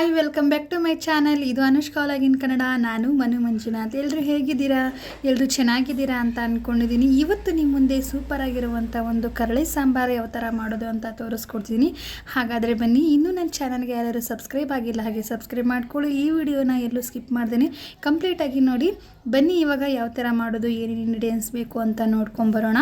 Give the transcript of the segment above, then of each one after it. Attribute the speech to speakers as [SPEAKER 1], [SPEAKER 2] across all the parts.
[SPEAKER 1] Hi, welcome back to my channel. ಇದು ಅನುಷ್ಕಾ ಆಗಿನ ಕನ್ನಡ, ನಾನು ಮನು ಮಂಜುನಾಥ್. ಎಲ್ಲರೂ ಹೇಗಿದ್ದೀರಾ? ಎಲ್ಲರೂ ಚೆನ್ನಾಗಿದ್ದೀರಾ ಅಂತ ಅಂದ್ಕೊಂಡಿದ್ದೀನಿ ಇವತ್ತು ನಿಮ್ಮ ಮುಂದೆ ಸೂಪರ್ ಆಗಿರುವಂಥ ಒಂದು ಕರಳೆ ಸಾಂಬಾರು ಯಾವ ಥರ ಮಾಡೋದು ಅಂತ ತೋರಿಸ್ಕೊಡ್ತೀನಿ. ಹಾಗಾದರೆ ಬನ್ನಿ, ಇನ್ನೂ ನನ್ನ ಚಾನಲ್ಗೆ ಯಾರು ಸಬ್ಸ್ಕ್ರೈಬ್ ಆಗಿಲ್ಲ ಹಾಗೆ ಸಬ್ಸ್ಕ್ರೈಬ್ ಮಾಡಿಕೊಳ್ಳಿ. ಈ ವಿಡಿಯೋನ ಎಲ್ಲೂ ಸ್ಕಿಪ್ ಮಾಡ್ದೇನೆ. ಕಂಪ್ಲೀಟಾಗಿ ನೋಡಿ. ಬನ್ನಿ, ಇವಾಗ ಯಾವ ಥರ ಮಾಡೋದು, ಏನೇನು ಇಂಗ್ರೀಡಿಯೆಂಟ್ಸ್ ಬೇಕು ಅಂತ ನೋಡ್ಕೊಂಬರೋಣ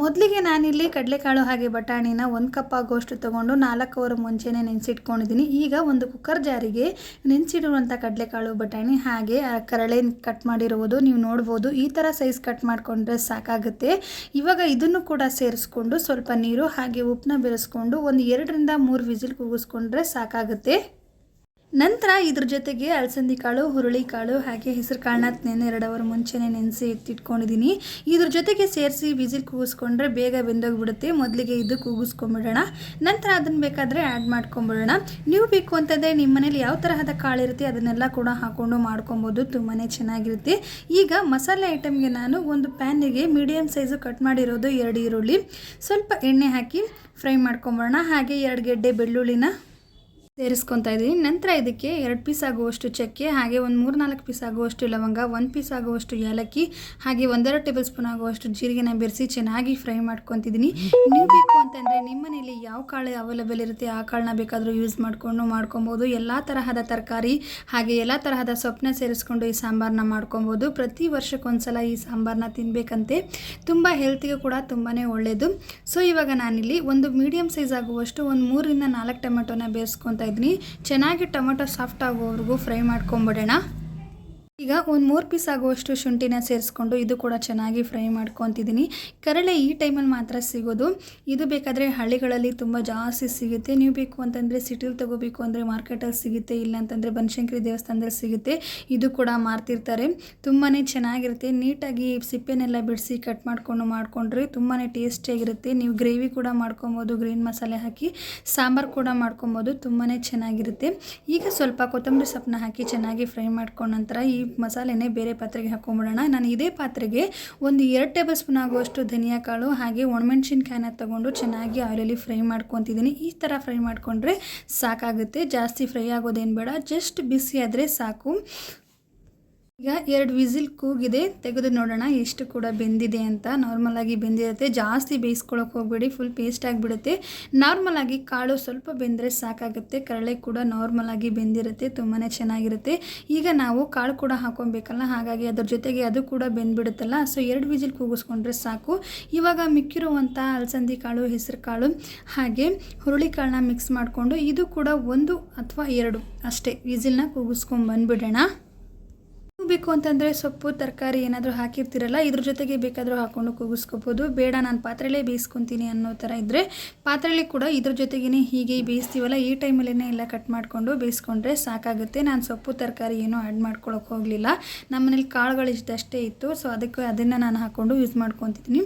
[SPEAKER 1] ಮೊದಲಿಗೆ ನಾನಿಲ್ಲಿ ಕಡಲೆಕಾಳು ಹಾಗೆ ಬಟಾಣಿನ ಒಂದು ಕಪ್ ಆಗೋಷ್ಟು ತೊಗೊಂಡು ನಾಲ್ಕು ಅವರ್ ಮುಂಚೆನೇ ನೆನೆಸಿಟ್ಕೊಂಡಿದ್ದೀನಿ ಈಗ ಒಂದು ಕುಕ್ಕರ್ ಜಾರಿಗೆ ನೆನೆಸಿಡುವಂಥ ಕಡಲೆಕಾಳು, ಬಟಾಣಿ ಹಾಗೆ ಕರಳೆ ಕಟ್ ಮಾಡಿರುವುದು ನೀವು ನೋಡ್ಬೋದು. ಈ ಥರ ಸೈಜ್ ಕಟ್ ಮಾಡಿಕೊಂಡ್ರೆ ಸಾಕಾಗುತ್ತೆ. ಇವಾಗ ಇದನ್ನು ಕೂಡ ಸೇರಿಸ್ಕೊಂಡು ಸ್ವಲ್ಪ ನೀರು ಹಾಗೆ ಉಪ್ಪನ್ನ ಬೆರೆಸ್ಕೊಂಡು ಒಂದು ಎರಡರಿಂದ ಮೂರು ವಿಸಿಲ್ ಕೂಗಿಸ್ಕೊಂಡ್ರೆ ಸಾಕಾಗುತ್ತೆ. ನಂತರ ಇದ್ರ ಜೊತೆಗೆ ಅಲಸಂದಿ ಕಾಳು, ಹುರುಳಿ ಕಾಳು, ಹಾಗೆ ಹೆಸರು ಕಾಳನ್ನ ನೆನೆ ಎರಡು ಅವರ್ ಮುಂಚೆನೇ ನೆನೆಸಿ ಎತ್ತಿಟ್ಕೊಂಡಿದ್ದೀನಿ ಇದ್ರ ಜೊತೆಗೆ ಸೇರಿಸಿ ವಿಸಿಲ್ ಕೂಗಿಸ್ಕೊಂಡ್ರೆ ಬೇಗ ಬೆಂದೋಗಿಬಿಡುತ್ತೆ. ಮೊದಲಿಗೆ ಇದು ಕೂಗಿಸ್ಕೊಂಬಿಡೋಣ. ನಂತರ ಅದನ್ನು ಬೇಕಾದರೆ ಆ್ಯಡ್ ಮಾಡ್ಕೊಂಬಿಡೋಣ. ನೀವು ಬೇಕು ಅಂತಂದರೆ ನಿಮ್ಮ ಮನೇಲಿ ಯಾವ ತರಹದ ಕಾಳು ಇರುತ್ತೆ ಅದನ್ನೆಲ್ಲ ಕೂಡ ಹಾಕ್ಕೊಂಡು ಮಾಡ್ಕೊಬೋದು. ತುಂಬಾ ಚೆನ್ನಾಗಿರುತ್ತೆ. ಈಗ ಮಸಾಲೆ ಐಟಮ್ಗೆ ನಾನು ಒಂದು ಪ್ಯಾನಿಗೆ ಮೀಡಿಯಮ್ ಸೈಜು ಕಟ್ ಮಾಡಿರೋದು ಎರಡು ಈರುಳ್ಳಿ. ಸ್ವಲ್ಪ ಎಣ್ಣೆ ಹಾಕಿ ಫ್ರೈ ಮಾಡ್ಕೊಂಬಿಡೋಣ. ಹಾಗೆ ಎರಡು ಗೆಡ್ಡೆ ಬೆಳ್ಳುಳ್ಳಿನ ಸೇರಿಸ್ಕೊತಾ ಇದ್ದೀನಿ. ನಂತರ ಇದಕ್ಕೆ ಎರಡು ಪೀಸ್ ಆಗುವಷ್ಟು ಚಕ್ಕೆ, ಹಾಗೆ ಒಂದು ಮೂರು ನಾಲ್ಕು ಪೀಸ್ ಆಗುವಷ್ಟು ಲವಂಗ, ಒಂದು ಪೀಸ್ ಆಗುವಷ್ಟು ಏಲಕ್ಕಿ, ಹಾಗೆ ಒಂದೆರಡು ಟೇಬಲ್ ಸ್ಪೂನ್ ಆಗುವಷ್ಟು ಜೀರಿಗೆನ ಬೆರೆಸಿ ಚೆನ್ನಾಗಿ ಫ್ರೈ ಮಾಡ್ಕೊತಿದ್ದೀನಿ. ನೀವು ಬೇಕು ಅಂತಂದರೆ ನಿಮ್ಮ ಮನೇಲಿ ಯಾವ ಕಾಳು ಅವೈಲೇಬಲ್ ಇರುತ್ತೆ, ಆ ಕಾಳನ್ನ ಬೇಕಾದರೂ ಯೂಸ್ ಮಾಡಿಕೊಂಡು ಮಾಡ್ಕೊಬೋದು. ಎಲ್ಲ ತರಹದ ತರಕಾರಿ, ಹಾಗೆ ಎಲ್ಲ ತರಹದ ಸೊಪ್ಪನ್ನ ಸೇರಿಸ್ಕೊಂಡು ಈ ಸಾಂಬಾರನ್ನ ಮಾಡ್ಕೊಬೋದು. ಪ್ರತಿ ವರ್ಷಕ್ಕೊಂದ್ಸಲ ಈ ಸಾಂಬಾರನ್ನ ತಿನ್ನಬೇಕಂತೆ ತುಂಬ ಹೆಲ್ತಿಗೆ ಕೂಡ ತುಂಬಾ ಒಳ್ಳೆಯದು ಸೊ ಇವಾಗ ನಾನಿಲ್ಲಿ ಒಂದು ಮೀಡಿಯಮ್ ಸೈಜ್ ಆಗುವಷ್ಟು ಒಂದು ಮೂರರಿಂದ ನಾಲ್ಕು ಟೊಮೆಟೊನ ಬೇಯಿಸ್ಕೊತಾ ಇದ್ದೀನಿ ಚೆನ್ನಾಗಿ ಟೊಮೊಟೊ ಸಾಫ್ಟ್ ಆಗೋವರೆಗೂ ಫ್ರೈ ಮಾಡ್ಕೊಂಬಿಡೋಣ. ಈಗ ಒಂದು ಮೂರು ಪೀಸ್ ಆಗುವಷ್ಟು ಶುಂಠಿನ ಸೇರಿಸ್ಕೊಂಡು ಇದು ಕೂಡ ಚೆನ್ನಾಗಿ ಫ್ರೈ ಮಾಡ್ಕೊತಿದ್ದೀನಿ ಕರಳೆ ಈ ಟೈಮಲ್ಲಿ ಮಾತ್ರ ಸಿಗೋದು. ಇದು ಬೇಕಾದರೆ ಹಳ್ಳಿಗಳಲ್ಲಿ ತುಂಬ ಜಾಸ್ತಿ ಸಿಗುತ್ತೆ. ನೀವು ಬೇಕು ಅಂತಂದರೆ ಸಿಟಿಲಿ ತೊಗೋಬೇಕು ಅಂದರೆ ಮಾರ್ಕೆಟಲ್ಲಿ ಸಿಗುತ್ತೆ, ಇಲ್ಲ ಅಂತಂದರೆ ಬನಶಂಕರಿ ದೇವಸ್ಥಾನದಲ್ಲಿ ಸಿಗುತ್ತೆ. ಇದು ಕೂಡ ಮಾರ್ತಿರ್ತಾರೆ. ತುಂಬಾ ಚೆನ್ನಾಗಿರುತ್ತೆ. ನೀಟಾಗಿ ಸಿಪ್ಪೆನೆಲ್ಲ ಬಿಡಿಸಿ ಕಟ್ ಮಾಡಿಕೊಂಡು ಮಾಡಿಕೊಂಡ್ರೆ ತುಂಬಾ ಟೇಸ್ಟಿಯಾಗಿರುತ್ತೆ ನೀವು ಗ್ರೇವಿ ಕೂಡ ಮಾಡ್ಕೊಬೋದು ಗ್ರೀನ್ ಮಸಾಲೆ ಹಾಕಿ. ಸಾಂಬಾರು ಕೂಡ ಮಾಡ್ಕೊಬೋದು ತುಂಬಾ ಚೆನ್ನಾಗಿರುತ್ತೆ. ಈಗ ಸ್ವಲ್ಪ ಕೊತ್ತಂಬರಿ ಸೊಪ್ಪನ್ನ ಹಾಕಿ ಚೆನ್ನಾಗಿ ಫ್ರೈ ಮಾಡ್ಕೊಂಡ ನಂತರ ಈ ಮಸಾಲೆನೇ ಬೇರೆ ಪಾತ್ರೆಗೆ ಹಾಕೊಂಬಿಡೋಣ. ನಾನು ಇದೇ ಪಾತ್ರೆಗೆ ಒಂದು ಎರಡು ಟೇಬಲ್ ಸ್ಪೂನ್ ಆಗುವಷ್ಟು ಧನಿಯಾ ಕಾಳು, ಹಾಗೆ ಒಣಮೆಣ್ಸಿನ್ಕಾಯಿನ ತಗೊಂಡು ಚೆನ್ನಾಗಿ ಆಯಿಲಲ್ಲಿ ಫ್ರೈ ಮಾಡ್ಕೊತಿದ್ದೀನಿ. ಈ ಥರ ಫ್ರೈ ಮಾಡಿಕೊಂಡ್ರೆ ಸಾಕಾಗುತ್ತೆ. ಜಾಸ್ತಿ ಫ್ರೈ ಆಗೋದೇನು ಬೇಡ. ಜಸ್ಟ್ ಬಿಸಿ ಆದರೆ ಸಾಕು. ಈಗ ಎರಡು ವಿಸಿಲ್ ಕೂಗಿದೆ. ತೆಗೆದು ನೋಡೋಣ ಎಷ್ಟು ಕೂಡ ಬೆಂದಿದೆ ಅಂತ. ನಾರ್ಮಲಾಗಿ ಬೆಂದಿರುತ್ತೆ. ಜಾಸ್ತಿ ಬೇಯಿಸ್ಕೊಳ್ಳೋಕೆ ಹೋಗಬೇಡಿ. ಫುಲ್ ಪೇಸ್ಟ್ ಆಗಿಬಿಡುತ್ತೆ. ನಾರ್ಮಲಾಗಿ ಕಾಳು ಸ್ವಲ್ಪ ಬೆಂದರೆ ಸಾಕಾಗುತ್ತೆ. ಕರಳೆ ಕೂಡ ನಾರ್ಮಲಾಗಿ ಬೆಂದಿರುತ್ತೆ. ತುಂಬಾ ಚೆನ್ನಾಗಿರುತ್ತೆ. ಈಗ ನಾವು ಕಾಳು ಕೂಡ ಹಾಕೊಬೇಕಲ್ಲ. ಹಾಗಾಗಿ ಅದ್ರ ಜೊತೆಗೆ ಅದು ಕೂಡ ಬೆಂದ್ಬಿಡುತ್ತಲ್ಲ. ಸೊ ಎರಡು ವಿಸಿಲ್ ಕೂಗಿಸ್ಕೊಂಡ್ರೆ ಸಾಕು. ಇವಾಗ ಮಿಕ್ಕಿರುವಂಥ ಅಲಸಂದಿ ಕಾಳು, ಹೆಸರು ಕಾಳು, ಹಾಗೆ ಹುರುಳಿ ಕಾಳನ್ನ ಮಿಕ್ಸ್ ಮಾಡಿಕೊಂಡು ಇದು ಕೂಡ ಒಂದು ಅಥವಾ ಎರಡು ಅಷ್ಟೇ. ವಿಸಿಲ್ನ ಕೂಗಿಸ್ಕೊಂಡು ಬಂದುಬಿಡೋಣ. ಬೇಕು ಅಂತಂದರೆ ಸೊಪ್ಪು, ತರಕಾರಿ ಏನಾದರೂ ಹಾಕಿರ್ತೀರಲ್ಲ, ಇದ್ರ ಜೊತೆಗೆ ಬೇಕಾದರೂ ಹಾಕ್ಕೊಂಡು ಕೂಗಿಸ್ಕೋಬೋದು. ಬೇಡ, ನಾನು ಪಾತ್ರೆಲೇ ಬೇಯಿಸ್ಕೊತೀನಿ ಅನ್ನೋ ಥರ ಇದ್ದರೆ ಪಾತ್ರೆಲಿ ಕೂಡ ಇದ್ರ ಜೊತೆಗೇ ಹೀಗೆ ಬೇಯಿಸ್ತೀವಲ್ಲ, ಈ ಟೈಮಲ್ಲೇ ಎಲ್ಲ ಕಟ್ ಮಾಡಿಕೊಂಡು ಬೇಯಿಸ್ಕೊಂಡ್ರೆ ಸಾಕಾಗುತ್ತೆ. ನಾನು ಸೊಪ್ಪು, ತರಕಾರಿ ಏನೂ ಆ್ಯಡ್ ಮಾಡ್ಕೊಳಕ್ಕೆ ಹೋಗಲಿಲ್ಲ. ನಮ್ಮನೇಲಿ ಕಾಳುಗಳು ಇಷ್ಟಷ್ಟೇ ಇತ್ತು ಸೊ ಅದಕ್ಕೆ ಅದನ್ನು ನಾನು ಹಾಕ್ಕೊಂಡು ಯೂಸ್ ಮಾಡ್ಕೊತಿದ್ದೀನಿ.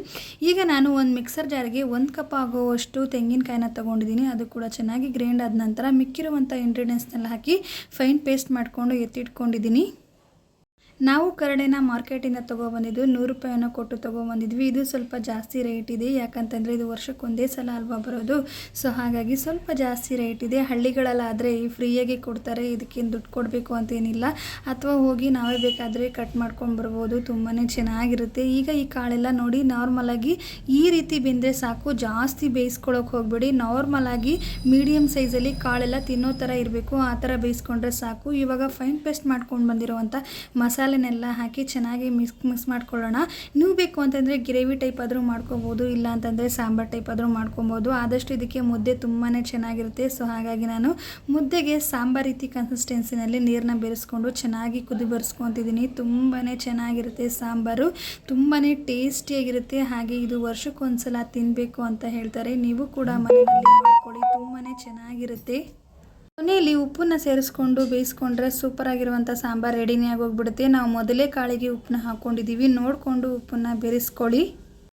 [SPEAKER 1] ಈಗ ನಾನು ಒಂದು ಮಿಕ್ಸರ್ ಜಾರಿಗೆ ಒಂದು ಕಪ್ ಆಗುವಷ್ಟು ತೆಂಗಿನಕಾಯಿನ ತೊಗೊಂಡಿದ್ದೀನಿ. ಅದು ಕೂಡ ಚೆನ್ನಾಗಿ ಗ್ರೈಂಡ್ ಆದ ನಂತರ ಮಿಕ್ಕಿರುವಂಥ ಇಂಗ್ರೀಡಿಯೆಂಟ್ಸ್ನೆಲ್ಲ ಹಾಕಿ ಫೈನ್ ಪೇಸ್ಟ್ ಮಾಡಿಕೊಂಡು ಎತ್ತಿಟ್ಕೊಂಡಿದ್ದೀನಿ. ನಾವು ಕರಡೆನ ಮಾರ್ಕೆಟಿಂದ ತೊಗೊಬಂದಿದ್ದು ನೂರು ರೂಪಾಯಿನ ಕೊಟ್ಟು ತೊಗೊಬಂದಿದ್ವಿ. ಇದು ಸ್ವಲ್ಪ ಜಾಸ್ತಿ ರೇಟ್ ಇದೆ. ಯಾಕಂತಂದರೆ ಇದು ವರ್ಷಕ್ಕೊಂದೇ ಸಲ ಅಲ್ವಾ ಬರೋದು. ಸೊ ಹಾಗಾಗಿ ಸ್ವಲ್ಪ ಜಾಸ್ತಿ ರೇಟ್ ಇದೆ. ಹಳ್ಳಿಗಳಲ್ಲಾದರೆ ಫ್ರೀಯಾಗಿ ಕೊಡ್ತಾರೆ. ಇದಕ್ಕೇನು ದುಡ್ಡು ಕೊಡಬೇಕು ಅಂತೇನಿಲ್ಲ. ಅಥವಾ ಹೋಗಿ ನಾವೇ ಬೇಕಾದರೆ ಕಟ್ ಮಾಡ್ಕೊಂಡು ಬರ್ಬೋದು. ತುಂಬಾ ಚೆನ್ನಾಗಿರುತ್ತೆ. ಈಗ ಈ ಕಾಳೆಲ್ಲ ನೋಡಿ ನಾರ್ಮಲಾಗಿ ಈ ರೀತಿ ಬೆಂದರೆ ಸಾಕು. ಜಾಸ್ತಿ ಬೇಯಿಸ್ಕೊಳಕ್ಕೆ ಹೋಗ್ಬೇಡಿ. ನಾರ್ಮಲಾಗಿ ಮೀಡಿಯಮ್ ಸೈಜಲ್ಲಿ ಕಾಳೆಲ್ಲ ತಿನ್ನೋ ಥರ ಇರಬೇಕು. ಆ ಥರ ಬೇಯಿಸ್ಕೊಂಡ್ರೆ ಸಾಕು. ಇವಾಗ ಫೈನ್ ಪೇಸ್ಟ್ ಮಾಡ್ಕೊಂಡು ಬಂದಿರುವಂಥ ಮಸಾಲೆ ಮಸಾಲೆನೆಲ್ಲ ಹಾಕಿ ಚೆನ್ನಾಗಿ ಮಿಕ್ಸ್ ಮಿಕ್ಸ್ ಮಾಡ್ಕೊಳ್ಳೋಣ. ನೀವು ಬೇಕು ಅಂತಂದರೆ ಗ್ರೇವಿ ಟೈಪ್ ಆದರೂ ಮಾಡ್ಕೊಬೋದು, ಇಲ್ಲ ಅಂತಂದರೆ ಸಾಂಬಾರು ಟೈಪ್ ಆದರೂ ಮಾಡ್ಕೊಬೋದು. ಆದಷ್ಟು ಇದಕ್ಕೆ ಮುದ್ದೆ ತುಂಬಾ ಚೆನ್ನಾಗಿರುತ್ತೆ. ಸೊ, ಹಾಗಾಗಿ ನಾನು ಮುದ್ದೆಗೆ ಸಾಂಬಾರು ರೀತಿ ಕನ್ಸಿಸ್ಟೆನ್ಸಿನಲ್ಲಿ ನೀರನ್ನ ಬೆರೆಸ್ಕೊಂಡು ಚೆನ್ನಾಗಿ ಕುದಿ ಬರ್ಸ್ಕೊತಿದ್ದೀನಿ. ತುಂಬಾ ಚೆನ್ನಾಗಿರುತ್ತೆ ಸಾಂಬಾರು. ತುಂಬಾ ಟೇಸ್ಟಿಯಾಗಿರುತ್ತೆ. ಹಾಗೆ ಇದು ವರ್ಷಕ್ಕೊಂದ್ಸಲ ತಿನ್ನಬೇಕು ಅಂತ ಹೇಳ್ತಾರೆ. ನೀವು ಕೂಡ ಮನೆಯಲ್ಲಿ ಮಾಡ್ಕೊಳ್ಳಿ. ತುಂಬಾ ಚೆನ್ನಾಗಿರುತ್ತೆ. ಕೊನೆಯಲ್ಲಿ ಉಪ್ಪನ್ನ ಸೇರಿಸ್ಕೊಂಡು ಬೇಯಿಸ್ಕೊಂಡ್ರೆ ಸೂಪರ್ ಆಗಿರುವಂಥ ಸಾಂಬಾರು ರೆಡಿನೇ ಆಗೋಗ್ಬಿಡುತ್ತೆ ನಾವು ಮೊದಲೇ ಕಾಳಿಗೆ ಉಪ್ಪನ್ನ ಹಾಕ್ಕೊಂಡಿದ್ದೀವಿ ನೋಡಿಕೊಂಡು ಉಪ್ಪನ್ನ ಬೆರೆಸ್ಕೊಳ್ಳಿ.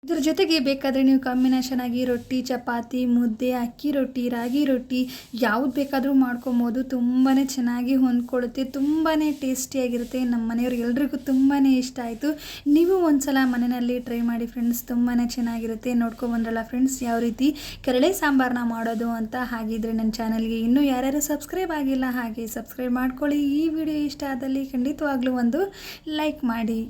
[SPEAKER 1] ಇದ್ರ ಜೊತೆಗೆ ಬೇಕಾದರೆ ನೀವು ಕಾಂಬಿನೇಷನ್ ಆಗಿ ರೊಟ್ಟಿ, ಚಪಾತಿ, ಮುದ್ದೆ, ಅಕ್ಕಿ ರೊಟ್ಟಿ, ರಾಗಿ ರೊಟ್ಟಿ ಯಾವ್ದು ಬೇಕಾದರೂ ಮಾಡ್ಕೊಬೋದು. ತುಂಬಾ ಚೆನ್ನಾಗಿ ಹೊಂದ್ಕೊಳ್ಳುತ್ತೆ. ತುಂಬಾ ಟೇಸ್ಟಿಯಾಗಿರುತ್ತೆ. ನಮ್ಮ ಮನೆಯವ್ರಿಗೆ ಎಲ್ರಿಗೂ ತುಂಬಾ ಇಷ್ಟ ಆಯಿತು. ನೀವು ಒಂದ್ಸಲ ಮನೆಯಲ್ಲಿ ಟ್ರೈ ಮಾಡಿ ಫ್ರೆಂಡ್ಸ್ ತುಂಬಾ ಚೆನ್ನಾಗಿರುತ್ತೆ. ನೋಡ್ಕೊಬಂದ್ರಲ್ಲ ಫ್ರೆಂಡ್ಸ್, ಯಾವ ರೀತಿ ಕರಳೆ ಸಾಂಬಾರನ್ನ ಮಾಡೋದು ಅಂತ ಹಾಗಿದ್ರೆ ನನ್ನ ಚಾನಲ್ಗೆ ಇನ್ನೂ ಯಾರ್ಯಾರು ಸಬ್ಸ್ಕ್ರೈಬ್ ಆಗಿಲ್ಲ ಹಾಗೆ ಸಬ್ಸ್ಕ್ರೈಬ್ ಮಾಡ್ಕೊಳ್ಳಿ. ಈ ವಿಡಿಯೋ ಇಷ್ಟ ಆದಲ್ಲಿ ಖಂಡಿತವಾಗ್ಲೂ ಒಂದು ಲೈಕ್ ಮಾಡಿ.